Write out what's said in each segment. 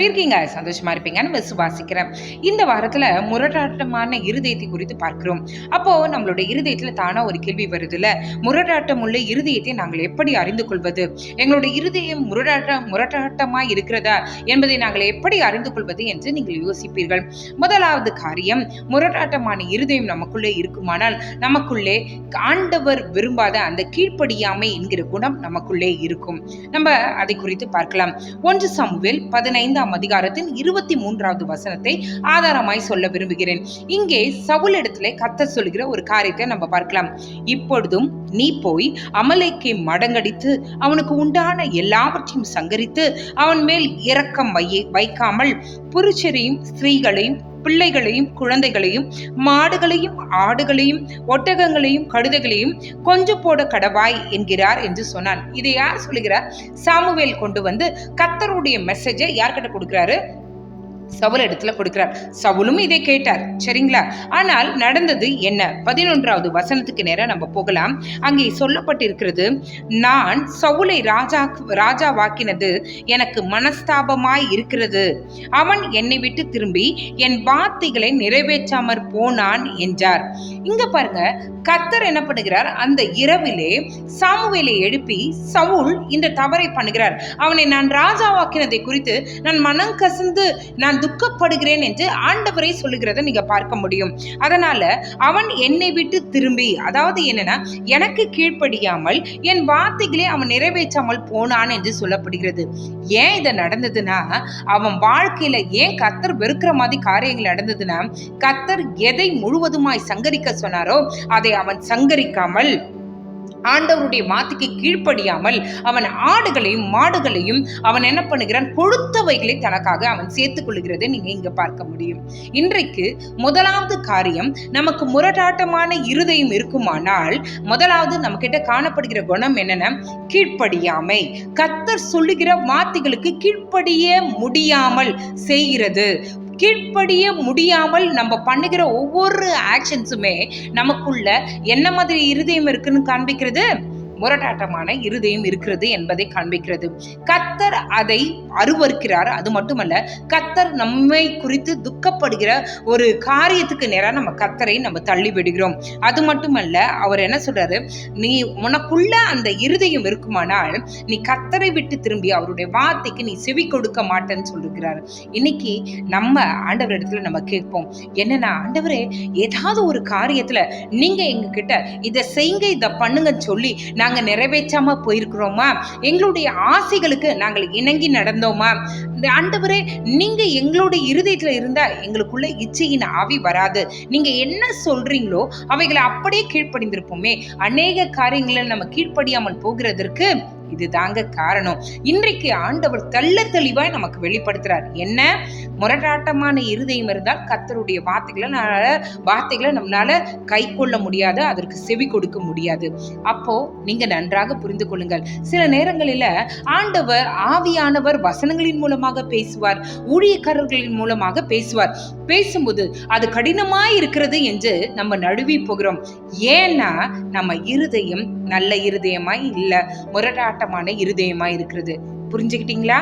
எப்படி இருக்கீங்க? சந்தோஷமா இருப்பீங்கன்னு விசுவாசிக்கிறேன் இந்த வாரத்துல முரட்டாட்டமான இருதயத்தை குறித்து பார்க்கிறோம். அப்போ நம்மளுடைய இருதயத்துல தானா ஒரு கேள்வி வருதுல்ல? முரட்டாட்டம் உள்ள இருதயத்தை நாங்கள் எப்படி அறிந்து கொள்வது? எங்களுடைய இருதயம் முரடாட்டம் முரட்டாட்டமா இருக்கிறதா? என்பதை நாங்கள் எப்படி அறிந்து கொள்வது என்று நீங்கள் யோசிப்பீர்கள். முதலாவது காரியம் முரட்டாட்டமான இருதயம் நமக்குள்ளே இருக்குமானால் நமக்குள்ளே ஆண்டவர் விரும்பாத அந்த கீழ்ப்படியாமை என்கிற குணம் நமக்குள்ளே இருக்கும். நம்ம அதை குறித்து பார்க்கலாம். ஒன்று சமுவேல் பதினைந்தாம் அதிகாரத்தின் இருபத்தி மூன்றாவது வசனத்தை ஆதாரமாய் சொல்ல விரும்புகிறேன். இங்கே சவுல் இடத்துல கத்த சொல்கிற ஒரு காரியத்தை நம்ம பார்க்கலாம். இப்பொழுதும் நீ போய் அமலைக்கை மடங்கடித்து அவனுக்கு உண்டான எல்லாவற்றையும் சங்கரித்து அவன் மேல் இரக்கம் வைய வைக்காமல் புருஷரையும் ஸ்திரீகளையும் பிள்ளைகளையும் குழந்தைகளையும் மாடுகளையும் ஆடுகளையும் ஒட்டகங்களையும் கழுதைகளையும் கொஞ்சம் போட கடவாய் என்கிறார் என்று சொன்னான் இதை யார் சொல்லுகிறார்? சாமுவேல் கொண்டு வந்து கத்தருடைய மெசேஜை யார்கிட்ட கொடுக்கிறாரு? சவுல் இடத்துல கொடுக்கிறார். சவுலும் இதை கேட்டார். சரிங்களா? ஆனால் நடந்தது என்ன? பதினொன்றாவது வசனத்துக்கு நேரம் நம்ம போகலாம். அங்கே சொல்லப்பட்டிருக்கிறது நான் சவுலை ராஜா ராஜாவாக்கினது எனக்கு மனஸ்தாபமாய் இருக்கிறது. அவன் என்னை விட்டு திரும்பி என் வார்த்தைகளை நிறைவேற்றாமற் போனான் என்றார். இங்க பாருங்க கத்தர் என்ன பண்ணுகிறார்? அந்த இரவிலே சாமுவேலை எழுப்பி சவுல் இந்த தவறை பண்ணுகிறார். அவனை நான் ராஜாவாக்கினதை குறித்து நான் மனம் கசந்து நான் துக்கப்படுகிறேன் என்று ஆண்டவரை சொல்லுகிறத நீங்க பார்க்க முடியும். அதனால அவன் என்னை விட்டு திரும்பி அதாவது என்னன்னா எனக்கு கீழ்ப்படியாமல் என் வார்த்தைகளை அவன் நிறைவேற்றாமல் போனான் என்று சொல்லப்படுகிறது. ஏன் இதை நடந்ததுன்னா அவன் வாழ்க்கையில ஏன் கத்தர் வெறுக்கிற மாதிரி காரியங்கள் நடந்ததுன்னா கத்தர் எதை முழுவதுமாய் சங்கரிக்க சொன்னாரோ அதை அவன் சங்கரிக்காமல் ஆண்டவருடைய வார்த்தைக்கு கீழ்ப்படியாமல் அவன் ஆடுகளையும் மாடுகளையும் அவன் என்ன பண்ணுகிறான்? கொழுத்தவைகளை தனக்காக அவன் சேர்த்துக் கொள்கிறதை நீங்க இங்க பார்க்க முடியும். இன்றைக்கு முதலாவது காரியம் நமக்கு முரட்டாட்டமான இருதயம் இருக்குமானால் முதலாவது நம்ம கிட்ட காணப்படுகிற குணம் என்னென்ன? கீழ்ப்படியாமை. கத்தர் சொல்லுகிற வார்த்தைகளுக்கு கீழ்ப்படிய முடியாமல் செய்கிறது. கீழ்ப்படிய முடியாமல் நம்ம பண்ணுகிற ஒவ்வொரு ஆக்ஷன்ஸுமே நமக்குள்ள என்ன மாதிரி இருதயம் இருக்குன்னு காண்பிக்கிறது? முரட்டாட்டமான இருதயம் இருக்கிறது என்பதை காண்பிக்கிறது. கத்தர் அதை அருவருக்கிறார். அது மட்டுமல்ல கத்தர் நம்மை குறித்து துக்கப்படுகிற ஒரு காரியத்துக்கு நேராக நம்ம கத்தரை நம்ம தள்ளி விடுகிறோம் அது மட்டுமல்ல அவர் என்ன சொல்றாரு? நீ உனக்குள்ள அந்த இருதயம் இருக்குமானால் நீ கத்தரை விட்டு திரும்பி அவருடைய வார்த்தைக்கு நீ செவி கொடுக்க மாட்டேன்னு சொல்லிருக்கிறார். இன்னைக்கு நம்ம ஆண்டவர் இடத்துல நம்ம கேட்போம் என்னன்னா ஆண்டவரே ஏதாவது ஒரு காரியத்துல நீங்க எங்ககிட்ட இதை செய்யுங்க இதை பண்ணுங்கன்னு சொல்லி நாங்க நிறைவேற்றாம போயிருக்கிறோமா? எங்களுடைய ஆசைகளுக்கு நாங்கள் இணங்கி நடந்தோமா? இந்த ஆண்டவரே நீங்க எங்களுடைய இருதயத்துல இருந்தா எங்களுக்குள்ள இச்சையின் ஆவி வராது. நீங்க என்ன சொல்றீங்களோ அவைகளை அப்படியே கீழ்ப்படிந்திருப்போமே. அநேக காரியங்களில் நம்ம கீழ்ப்படியாமல் போகிறதற்கு இதுதாங்க காரணம். இன்றைக்கு ஆண்டவர் தள்ள தெளிவாய் நமக்கு வெளிப்படுத்துறார். என்ன? முரட்டாட்டமான இருதயம் இருந்தால் கத்தருடைய வார்த்தைகளை வார்த்தைகளை நம்மளால கை கொள்ள முடியாது அதற்கு செவி கொடுக்க முடியாது. அப்போ நீங்க நன்றாக புரிந்து கொள்ளுங்கள். சில நேரங்களில் ஆண்டவர் ஆவியானவர் வசனங்களின் மூலமாக பேசுவார் ஊழியக்காரர்களின் மூலமாக பேசுவார். பேசும்போது அது கடினமாய் இருக்கிறது என்று நம்ம நழுவி போகிறோம். ஏன்னா நம்ம இருதயம் நல்ல இருதயமாய் இல்ல. முரட்டாட்டமான இருதயமாய் இருக்கிறது. புரிஞ்சுக்கிட்டீங்களா?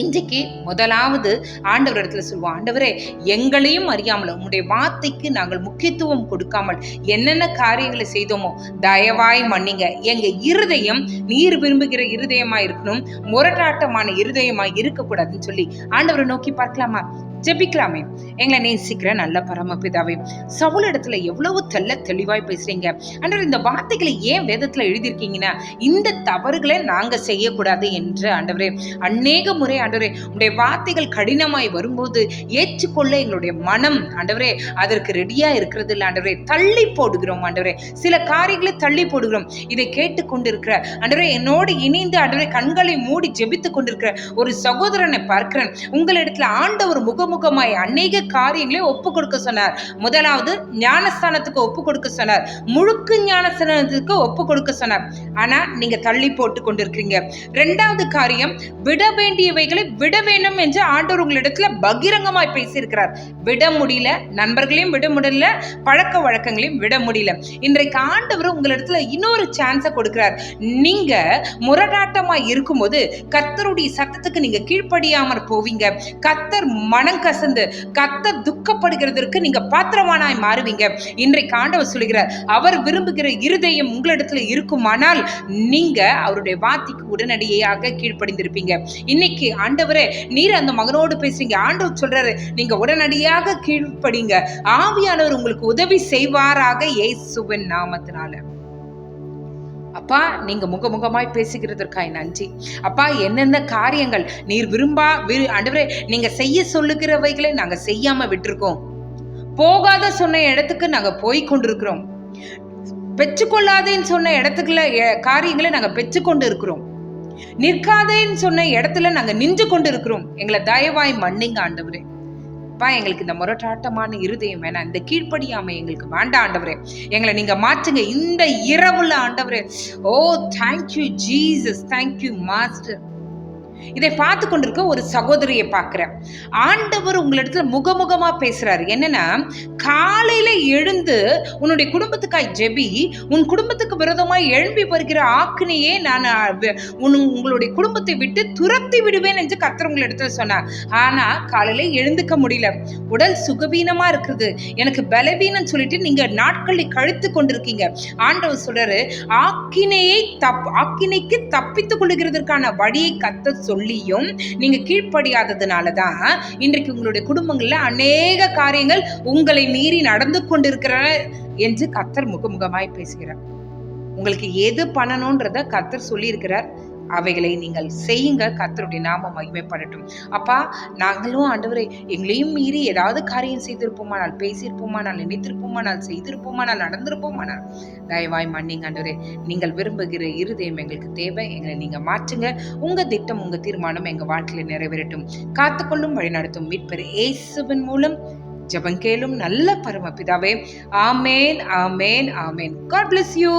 இன்றைக்கு முதலாவது ஆண்டவர் இடத்துல சொல்லுவோம் ஆண்டவரே எங்களையும் அறியாமல் உங்களுடைய வார்த்தைக்கு நாங்கள் முக்கியத்துவம் கொடுக்காமல் என்னென்ன காரியங்களை செய்தோமோ தயவாய் மன்னிங்க. எங்க இருதயம் நீர் விரும்புகிற இருதயமா இருக்கணும் முரட்டாட்டமான இருதயமா இருக்கக்கூடாதுன்னு சொல்லி ஆண்டவரை நோக்கி பார்க்கலாமா? ஜெபிக்கலாமே. எங்களை நேசிக்கிற நல்ல பரமபிதாவே சவுல் இடத்துல எவ்வளவு தெல்ல தெளிவாய் பேசுறீங்க. ஆண்டவர் இந்த வார்த்தைகளை ஏன் வேதத்துல எழுதியிருக்கீங்கன்னா இந்த தவறுகளை நாங்க செய்யக்கூடாது என்று ஆண்டவரே அநேக முறை ஆண்டவரே உடைய வார்த்தைகள் கடினமாய் வரும்போது ஏற்றுக்கொள்ள எங்களுடைய மனம் ஆண்டவரே அதற்கு ரெடியா இருக்கிறது இல்லை ஆண்டவரே தள்ளி போடுகிறோம் ஆண்டவரே சில காரியங்களை தள்ளி போடுகிறோம். இதை கேட்டு கொண்டிருக்கிற ஆண்டவரே என்னோடு இணைந்து ஆண்டவரே கண்களை மூடி ஜெபித்து கொண்டிருக்கிற ஒரு சகோதரனை பார்க்கிறேன். உங்களிடத்துல ஆண்டவர் முகமுகமாய் அநேக காரியங்களை ஒப்பு கொடுக்க சொன்னார். முதலாவது ஞானஸ்தானத்துக்கு ஒப்பு கொடுக்க சொன்னார். முழுக்கு ஞானஸ்தானத்துக்கு ஒப்பு கொடுக்க சொன்னார். ஆனா நீங்க தள்ளி போட்டு கொண்டிருக்கிறீங்க. ரெண்டாவது காரியம் விட வேண்டியவைகளை விட வேண்டும் என்று ஆண்டவர் உங்களிடத்துல பகிரங்கமாய் பேசியிருக்கிறார். விட முடியல நண்பர்களையும் விட முடியல பழக்க வழக்கங்களையும் விட முடியல. இன்றைக்கு ஆண்டவர் உங்களிடத்துல இன்னொரு சான்ஸை கொடுக்கிறார். நீங்க முரடாட்டமா இருக்கும்போது கர்த்தருடைய சத்தத்துக்கு நீங்க கீழ்ப்படியாமற் போவீங்க. கர்த்தர் மனம் கசந்து கத்த துக்கப்படுகிறதற்கு நீங்க பாத்திரமானாய் மாறுவீங்க. இன்றைக்கு ஆண்டவர் சொல்லுகிறார் அவர் விரும்புகிற இருதயம் உங்களிடத்துல இருக்குமானால் நீங்க அவருடைய வார்த்தைக்கு உடனடியாக கீழ்ப்படிந்திருப்பீங்க. இன்னைக்கு ஆண்டவரே நீர் அந்த மகனோடு பேசுறீங்க. ஆண்டவர் சொல்றாரு நீங்க உடனடியாக கீழ்ப்படிங்க. ஆவியானவர் உங்களுக்கு உதவி செய்வாராக இயேசுவின் நாமத்தினால. அப்பா நீங்க முகமுகமாய் பேசுகிறதற்காய் நன்றி. அப்பா என்னென்ன காரியங்கள் நீர் விரும்பா விரு ஆண்டவரே நீங்க செய்ய சொல்லுகிறவைகளை நாங்க செய்யாம விட்டுருக்கோம். போகாத சொன்ன இடத்துக்கு நாங்க போய் கொண்டிருக்கிறோம். பெற்றுக்கொள்ளாதேன்னு சொன்ன இடத்துக்குள்ள காரியங்களை நாங்க பெற்றுக்கொண்டு இருக்கிறோம் நிற்காதேன்னு சொன்ன இடத்துல நாங்க நின்று கொண்டு இருக்கிறோம் எங்களை தயவாய் மன்னிங்க ஆண்டவரே. அப்பா எங்களுக்கு இந்த முரட்டாட்டமான இருதயம் வேணாம். இந்த கீழ்ப்படியாமை எங்களுக்கு வேண்டாம் ஆண்டவரே. எங்களை நீங்க மாற்றுங்க. இந்த இரவுல ஆண்டவரே. ஓ thank you Jesus thank you master இதை பார்த்து கொண்டிருக்க ஒரு சகோதரியை பார்க்கிறேன். ஆண்டவர் உங்களிடத்துல முகமுகமா பேசுறாரு. என்னன்னா காலையில எழுந்து உன்னுடைய குடும்பத்துக்காய் ஜெபி உன் குடும்பத்துக்கு விரோதமாக எழும்பி வருகிற ஆக்கினையே நான் உன் உங்களுடைய குடும்பத்தை விட்டு துரத்தி விடுவேன் என்று கத்தர் உங்களிடத்துல சொன்னார். ஆனா காலையில எழுந்துக்க முடியல. உடல் சுகவீனமா இருக்குது. எனக்கு பலவீனம் சொல்லிட்டு நீங்க நாட்களை கழித்து கொண்டிருக்கீங்க. ஆண்டவர் சொல்கிறாரு ஆக்கினையை தப் ஆக்கினைக்கு தப்பித்துக் கொள்ளுகிறதற்கான வழியை கத்த சொல்லியும் நீங்க கீழ்ப்படியாததுனால தான் இன்றைக்கு உங்களுடைய குடும்பங்களில் அநேக காரியங்கள் உங்களை மீறி நடந்து கொண்டிருக்கிற என்று கத்தர் முகமுகமாய் பேசுகிறார். உங்களுக்கு எது பண்ணணும்ன்றத கத்தர் சொல்லியிருக்கிறார். அவைகளை நீங்கள் செய்யுங்க. கத்தருடைய நாம மகிமைப்படட்டும். அப்பா நாங்களும் ஆண்டவரை எங்களையும் மீறி ஏதாவது காரியம் செய்திருப்போமானால் பேசியிருப்போமானால் நினைத்திருப்போமானால் செய்திருப்போமானால் நடந்திருப்போமானால் தயவாய் மன்னிங்க ஆண்டவரே. நீங்கள் விரும்புகிற இருதயம் எங்களுக்கு தேவை. எங்களை நீங்க மாற்றுங்க. உங்க திட்டம் உங்க தீர்மானம் எங்க வாழ்க்கையில நிறைவேறட்டும். காத்துக்கொள்ளும் வழிநடத்தும் மீட்பர் இயேசுவின் மூலம் ஜபங்கேலும் கேளும் நல்ல பரமபிதாவே. ஆமேன் ஆமேன் ஆமேன். God bless you